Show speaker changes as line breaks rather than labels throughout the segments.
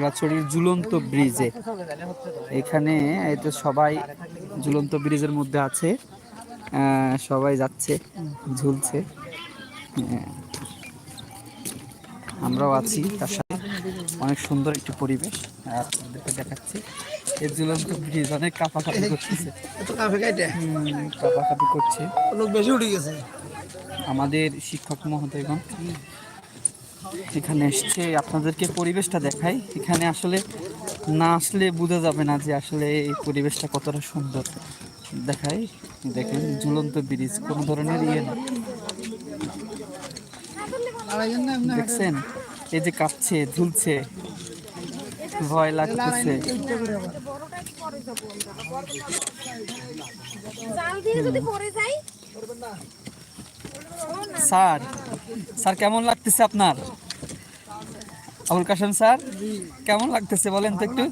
খাগড়াছড়ির ঝুলন্ত ব্রিজে। এখানে এই তো সবাই ঝুলন্ত ব্রিজের মধ্যে আছে। সবাই যাচ্ছে ঝুলছে। আমরাও আছি তার সাথে। অনেক সুন্দর একটি পরিবেশ। আপনাদেরকে দেখাচ্ছি। এই ঝুলন্ত ব্রিজ অনেক কাঁপাকাঁপি করতেছে।
কাফে কাইটে
করছে।
লোক বেশি উঠে গেছে।
আমাদের শিক্ষক মহোদয়গণ এখানে এসছে, আপনাদেরকে পরিবেশটা দেখাই। এখানে আসলে না আসলে বোঝা যাবে না যে আসলে এই পরিবেশটা কতটা সুন্দর। দেখাই, দেখেন, ঝুলন্ত ব্রিজ, কোনো ধরনের ইয়ে না। দেখছেন? এই যে কাঁপছে, ঝুলছে, ভয় লাগতেছে।
যদি যাই?
স্যার স্যার, কেমন লাগতেছে আপনার? আবুল কাসেম স্যার, কেমন লাগতেছে বলেন তো একটু।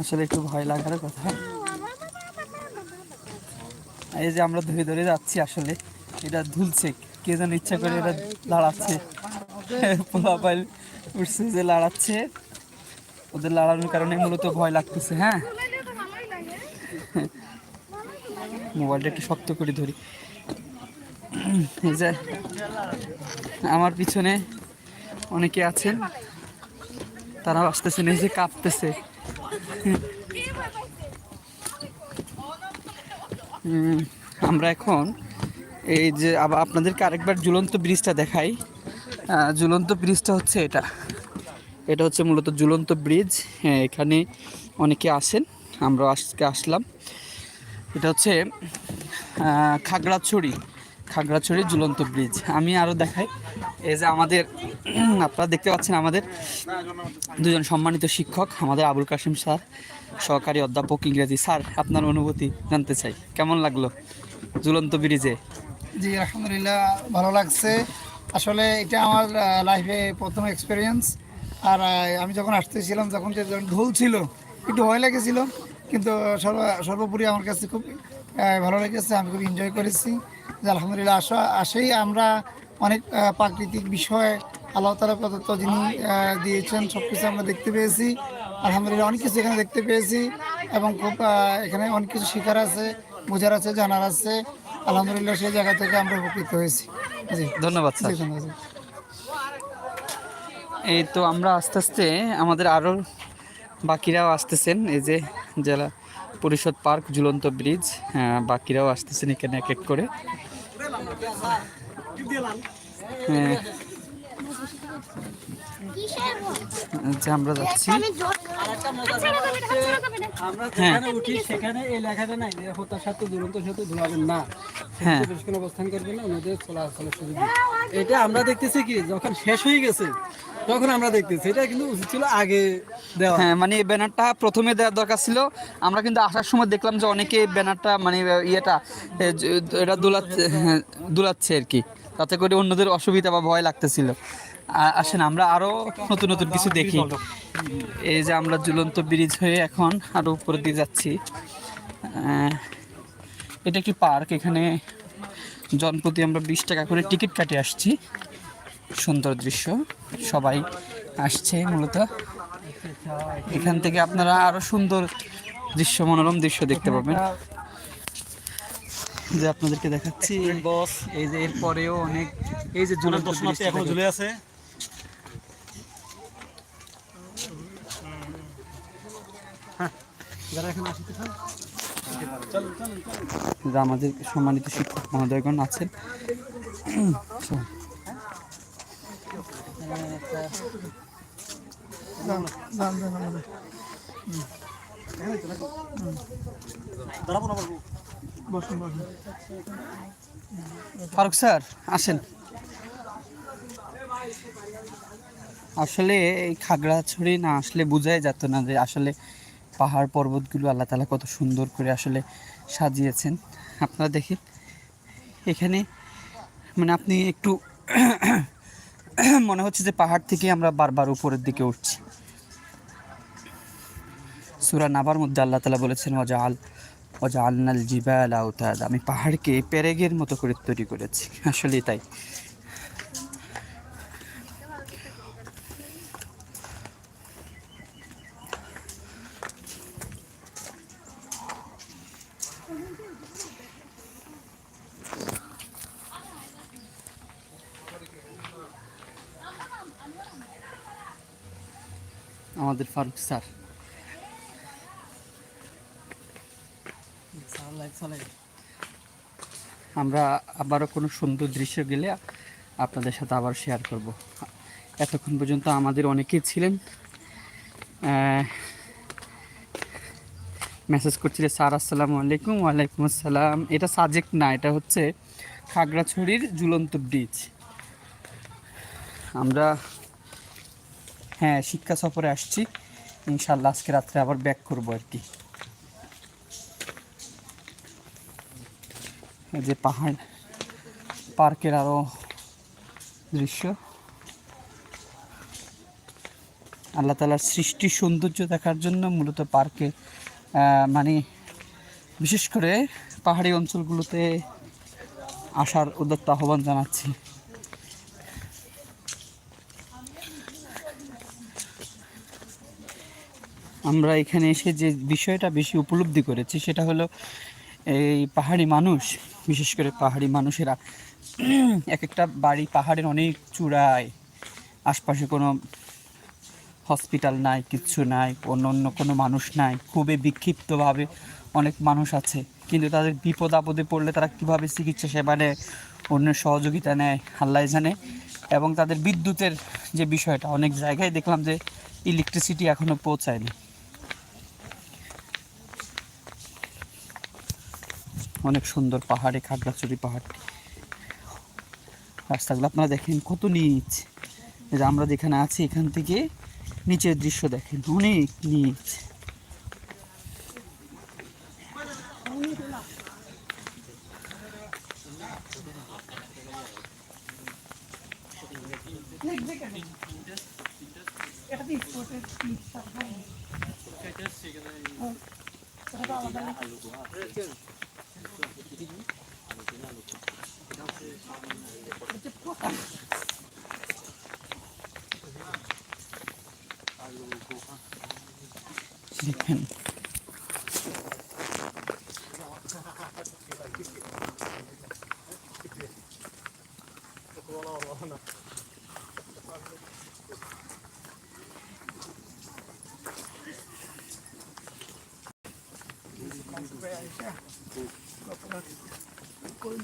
আসলে একটু ভয় লাগার কথা। এই যে আমরা ধরে ধরে যাচ্ছি আসলে, এটা ধুলছে, কে যেন ইচ্ছা করে এটা লাড়াচ্ছে। পোলাপাইল উঠছে যে লাড়াচ্ছে, ওদের লাড়ানোর কারণে মূলত ভয় লাগতেছে হ্যাঁ? মোবাইলটা একটু শক্ত করে ধরি। যে, আমার পিছনে অনেকে আছেন, তারাও আসতেছেন এই যে কাঁপতেছে। আমরা এখন এই যে, আবার আপনাদেরকে আরেকবার ঝুলন্ত ব্রিজটা দেখাই। ঝুলন্ত ব্রিজটা হচ্ছে এটা। এটা হচ্ছে মূলত ঝুলন্ত ব্রিজ। হ্যাঁ এখানে অনেকে আসেন আমরা আজকে আসলাম। এটা হচ্ছে খাগড়াছড়ি খাগড়াছড়ি ঝুলন্ত ব্রিজ আমি আরও দেখাই, এই যে আমাদের, আপনারা দেখতে পাচ্ছেন আমাদের দুজন সম্মানিত শিক্ষক, আমাদের আবুল কাশিম স্যার, সহকারী অধ্যাপক ইংরেজি স্যার, আপনার অনুভূতি জানতে চাই। কেমন লাগল ঝুলন্ত ব্রিজে
জি, আলহামদুলিল্লাহ, ভালো লাগছে। আসলে এটা আমার লাইফে প্রথম এক্সপিরিয়েন্স আর আমি যখন আসতেছিলাম যখন ঢোল ছিল, একটু ভয় লেগেছিল। কিন্তু সর্ব সর্বোপরি আমার কাছে খুব ভালো লেগেছে আমি খুব এনজয় করেছি। যে আলহামদুলিল্লাহ আসা আসেই আমরা অনেক প্রাকৃতিক বিষয় আল্লাহ তালা প্রদত্ত যিনি দিয়েছেন সব কিছু আমরা দেখতে পেয়েছি। আলহামদুলিল্লাহ অনেক কিছু এখানে দেখতে পেয়েছি এবং খুব এখানে অনেক কিছু শেখার আছে বোঝার আছে জানার আছে। আলহামদুলিল্লাহ সেই জায়গা থেকে আমরা উপকৃত হয়েছি। জি।
ধন্যবাদ
জি, ধন্যবাদ
এই তো আমরা আস্তে আস্তে আমাদের আরও বাকিরাও আসতেছেন এই যে জেলা পরিষদ পার্ক ঝুলন্ত ব্রিজ হ্যাঁ বাকিরাও আসতেছেন এখানে এক এক করে। হ্যাঁ। আচ্ছা, আমরা যাচ্ছি।
আমরা
হ্যাঁ।
যেখানে উঠি সেখানে এই লেখাটা নাই যে হতার সাথে দুরন্ত সাথে ধোয়াবেন না।
হ্যাঁ।
বেশিক্ষণ অবস্থান করবেন না ওনাদের চলাচলের সুযোগ এটা আমরা দেখতেছি কি যখন শেষ হয়ে গেছে তখন আমরা দেখতেছি এটা কিন্তু উচিত ছিল আগে দেওয়া।
হ্যাঁ মানে ব্যানারটা প্রথমে দেওয়ার দরকার ছিল। আমরা কিন্তু আসার সময় দেখলাম যে অনেকে ব্যানারটা মানে ইয়েটা এটা দুলাচ্ছে হ্যাঁ, দুলাচ্ছে আর কি। তাতে করে অন্যদের অসুবিধা বা ভয় লাগতেছিল। আসেন আমরা আরও নতুন নতুন কিছু দেখি। এই যে আমরা ঝুলন্ত ব্রিজ হয়ে এখন আরও উপরে দিয়ে যাচ্ছি। এটা একটি পার্ক এখানে জনপ্রতি আমরা বিশ টাকা করে টিকিট কাটে আসছি। সুন্দর দৃশ্য। সবাই আসছে মূলত। এখান থেকে আপনারা আরও সুন্দর দৃশ্য মনোরম দৃশ্য দেখতে পাবেন। যে আপনাদেরকে দেখাচ্ছি
বস
এই যে এরপরেও অনেক এই যে ব্রিজটা এখনও।
ঝুলে আছে।
আমাদের সম্মানিত শিক্ষক মহোদয়গণ আছেন
যান, যান, যান, আমাদের।
দাঁড়াবো না বাবু
বসুন বসুন
ফারুক স্যার, আসেন। আসলে এই খাগড়াছড়ি না আসলে বোঝাই যেত না যে আসলে পাহাড় পর্বতগুলো আল্লাহ তালা কত সুন্দর করে আসলে সাজিয়েছেন। আপনারা দেখেন, এখানে মানে আপনি একটু মনে হচ্ছে যে পাহাড় থেকে আমরা বারবার উপরের দিকে উঠছি। সুরা নাবার মধ্যে আল্লাহ তালা বলেছেন অজাল আল অজান্নাল জিবাল আউতাদ আমি পাহাড়কে প্যারেগের মতো করে তৈরি করেছি। আসলেই তাই। আমাদের ফারুক স্যার। আমরা আবারও কোনো সুন্দর দৃশ্য গেলে আপনাদের সাথে আবার শেয়ার করব। এতক্ষণ পর্যন্ত আমাদের অনেকেই ছিলেন। মেসেজ করছিলেন স্যার আসসালামু আলাইকুম ওয়ালাইকুম আসসালাম। এটা সাজেক্ট না এটা হচ্ছে খাগড়াছড়ির ঝুলন্ত ব্রিজ আমরা হ্যাঁ শিক্ষা সফরে আসছি। ইনশাল্লাহ আজকে রাত্রে আবার ব্যাক করব আর কি। যে পাহাড়, পার্কের আরও দৃশ্য। আল্লাহ তালার সৃষ্টির সৌন্দর্য দেখার জন্য মূলত পার্কে মানে বিশেষ করে পাহাড়ি অঞ্চলগুলোতে আসার উদ্যত্ত আহ্বান জানাচ্ছি। আমরা এখানে এসে যে বিষয়টা বেশি উপলব্ধি করেছি সেটা হলো এই পাহাড়ি মানুষ, বিশেষ করে পাহাড়ি মানুষেরা। এক একটা বাড়ি পাহাড়ের অনেক চূড়ায়। আশপাশে কোনো হসপিটাল নাই কিচ্ছু নাই, অন্য অন্য কোনো মানুষ নাই। খুবই বিক্ষিপ্তভাবে অনেক মানুষ আছে। কিন্তু তাদের বিপদ আপদে পড়লে তারা কীভাবে চিকিৎসা সেবা নেয় অন্যের সহযোগিতা নেয়, আল্লাহ জানে। এবং তাদের বিদ্যুতের যে বিষয়টা, অনেক জায়গায় দেখলাম যে ইলেকট্রিসিটি এখনও পৌঁছায়নি। অনেক সুন্দর পাহাড়ে, খাগড়াছড়ি পাহাড়টি। রাস্তাগুলো আপনারা দেখেন কত নিচ। যে আমরা যেখানে আছি, এখান থেকে নিচের দৃশ্য দেখেন, অনেক নিচ। Ayan. Thank you. Коли